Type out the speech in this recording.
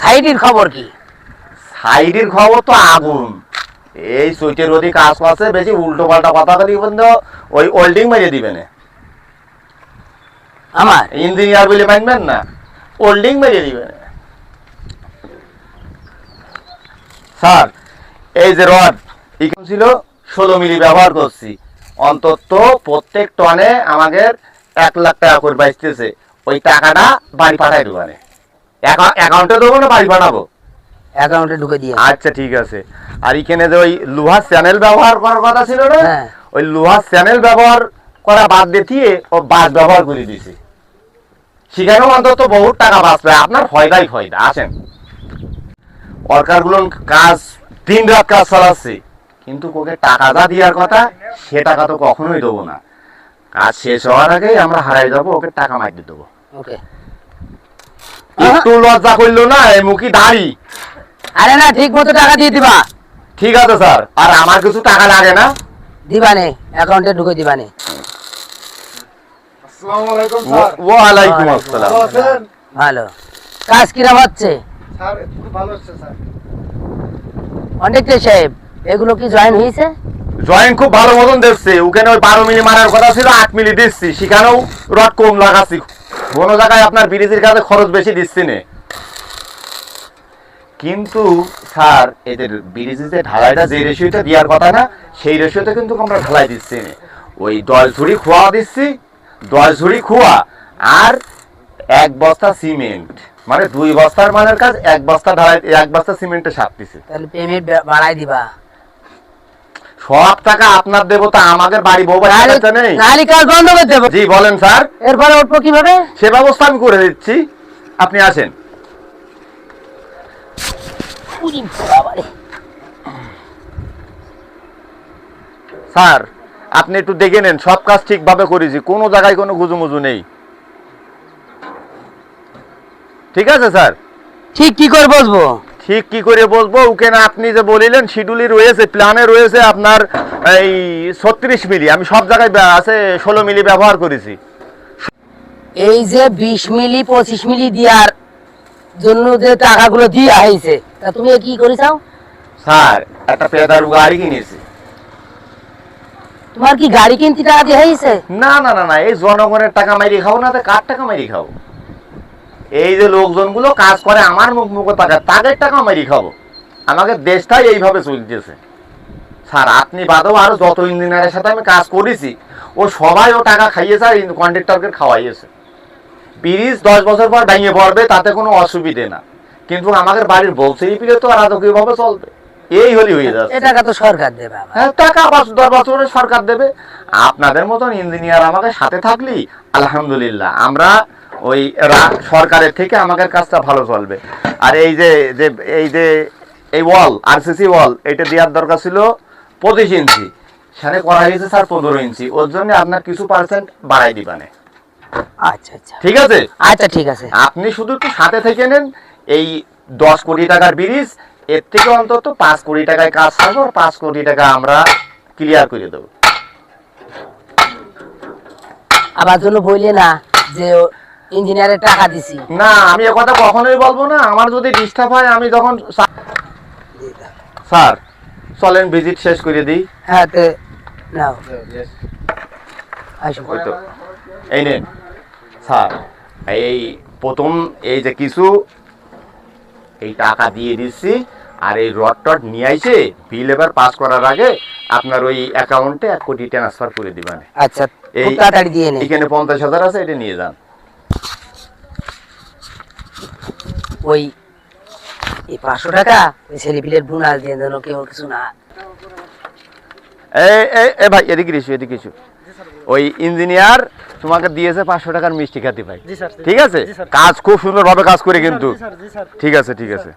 সাইডের খবর কি? সাইডের খবর তো আগুন। এই কাজ করছে বেশি উল্টো পাল্টা কথা বলি বন্ধু ওই ওল্ডিং মেরে দিবে না। আমার? ইঞ্জিনিয়ার বলে মানবেন না ওল্ডিং মেরে দিবে না। স্যার এই যে রড ছিল ষোলো মিলি ব্যবহার করছি। অন্তত প্রত্যেক টনে আমাদের এক লাখ টাকা করে বাঁচতেছে। ওই টাকাটা বাড়ি পাঠাই দেবানে অ্যাকাউন্টে দেবো না বাড়ি পাঠাবো অ্যাকাউন্টে ঢুকে দিয়ে আচ্ছা ঠিক আছে। আর এখানে যে ওই লোহার চ্যানেল ব্যবহার করার কথা ছিল না? হ্যাঁ। ওই লোহার চ্যানেল ব্যবহার করা বাদ দিয়ে ও বাস ব্যবহার করে দিয়েছে। সেখানেও অন্তত বহুত টাকা বাঁচবে আপনার ফয়দাই ফয়দা। আসেন। সরকারগুলো কাজ দিন রাত কাজ চালাচ্ছে। কিন্তু ওকে টাকা যা দেওয়ার কথা সে টাকা তো কখনোই দেবো না। কাজ শেষ হওয়ার আগেই আমরা হারাই যাব ওকে টাকা মাইতে দেবো। ওকে। একটু লজ্জা করল না মুখি দাঁড়ি। আরে না ঠিক মতো টাকা দিয়ে দিবা। ঠিক আছে স্যার। আর আমার কিছু টাকা লাগে না? দিবানে অ্যাকাউন্টে ঢুকে দিবানে। আসসালামু আলাইকুম স্যার। ওয়ালাইকুম ওয়ালাইকুম আসসালাম। ভালো কাজ কিরম হচ্ছে? স্যার খুব ভালো হচ্ছে স্যার। অনেকটাই সাহেব এগুলো কি জয়েন হয়েছে জয়েন খুব ভালো মতন দেখছে। ওখানে ওই বারো মিলি মারার কথা ছিল আট মিলি দিচ্ছি। সেখানেও রড কম লাগাচ্ছি। কোনো জায়গায় আপনার ব্রিজের কাছে খরচ বেশি দিচ্ছি না। কিন্তু, স্যার, এদের ব্রিজে ঢালাইটা, যে রেশিওটা দেওয়ার কথা না, সেই রেশিওতে কিন্তু আমরা ঢালাই দিচ্ছি না। ওই দশ ঝুড়ি খোয়া দিচ্ছি, দশ ঝুড়ি খোয়া, আর এক বস্তা সিমেন্ট। মানে দুই বস্তার মানের কাজ, এক বস্তা ঢালাই, এক বস্তা সিমেন্টে সাপ সারতেছি তাহলে পেমেন্ট বাড়াই দিবা। সব টাকা আপনার দেবো তা আমাদের বাড়ি বউ নেই। কাজ বন্ধ করে দেবো? জি বলেন স্যার। এরপরে উঠবো কীভাবে? সে ব্যবস্থা আমি করে দিচ্ছি। আপনি আসেন। স্যার আপনি একটু দেখে নেন সব কাজ ঠিকভাবে করেছি। কোনো জায়গায় কোনো গুজুমুজু নেই। ঠিক আছে স্যার? ঠিক কি করে বসবো? ঠিক কি করে বলব? ওকে না আপনি যে বলিলেন শিডিউলি রয়েছে প্ল্যানে রয়েছে আপনার এই ছত্রিশ মিলি। আমি সব জায়গায় আছে ষোলো মিলি ব্যবহার করেছি। এই যে বিশ মিলি পঁচিশ মিলি দেওয়ার জন্য যে টাকাগুলো দিয়া হয়েছে তা তুমি কি করেছাও স্যার একটা পেদার গাড়ি কিনেছি। তোমার কি গাড়ি কিনতে টাকা দিয়ে হয়েছে? না না না না এই জনগণের টাকা মাইরি খাও না তো কার টাকা মাইরি খাব? এই যে লোকজনগুলো কাজ করে আমার মুখ মুখ টাকা তাদের টাকা মাইরি খাব। আমাদের দেশটাই এইভাবে চলতেছে। স্যার আপনি বাদেও আরও যত ইঞ্জিনিয়ারের সাথে আমি কাজ করেছি ও সবাই ও টাকা খাইয়েছে আর কন্ট্রাক্টরকে খাওয়াইয়েছে। ব্রিজ দশ বছর পর ভেঙে পড়বে তাতে কোনো অসুবিধে না। কিন্তু আমাদের বাড়ির বলছেই পিলে তো রাজকীয়ভাবে চলবে। এই হলি হয়ে যাচ্ছে। টাকা তো সরকার দেবে হ্যাঁ টাকা দশ বছরের সরকার দেবে। আপনাদের মতন ইঞ্জিনিয়ার আমাকে সাথে থাকলি আলহামদুলিল্লাহ আমরা ওই রা- সরকারের থেকে আমাদের কাজটা ভালো চলবে। আর এই যে যে এই যে এই ওয়াল আরসিসি ওয়াল এটা দেওয়ার দরকার ছিল পঁচিশ ইঞ্চি। সেখানে করা হয়েছে স্যার পনেরো ইঞ্চি। ওর জন্য আপনার কিছু পার্সেন্ট বাড়াই দিবানে আচ্ছা আচ্ছা। ঠিক আছে? আচ্ছা ঠিক আছে। আপনি শুধু একটু সাথে থেকে নেন। এই দশ কোটি টাকার ব্রিজের থেকে অন্তত পাঁচ কোটি টাকায় কাজ থাকবে আর পাঁচ কোটি টাকা আমরা ক্লিয়ার করে দেবো। আবার জন্য বললে না যে ইঞ্জিনিয়ারের টাকা দিছি। না আমি এ কথা কখনোই বলব না। আমার যদি ডিস্টার্ব হয় আমি তখন স্যার চলেন ভিজিট শেষ করে দিই। হ্যাঁ তে নাও। আসো ওই তো। এই নেন। স্যার এই প্রথম এই যে কিছু এই টাকা দিয়ে দিচ্ছি আর এই রড টড নিয়ে আইসে বিল এবার পাস করার আগে আপনার ওই অ্যাকাউন্টে এক কোটি ট্রান্সফার করে দিবেন। আচ্ছা এই তাড়াতাড়ি দিয়ে এখানে পঞ্চাশ হাজার আছে এটা নিয়ে যান। ওই এই পাঁচশো টাকা? ওই ছেলেপিলের দিয়ে যেন কেউ কিছু না এ ভাই এদিকে এদিকে ওই ইঞ্জিনিয়ার তোমাকে দিয়েছে পাঁচশো টাকার মিষ্টি খাতি ভাই। ঠিক আছে? কাজ খুব সুন্দরভাবে কাজ করে কিন্তু। জি স্যার জি স্যার। ঠিক আছে ঠিক আছে।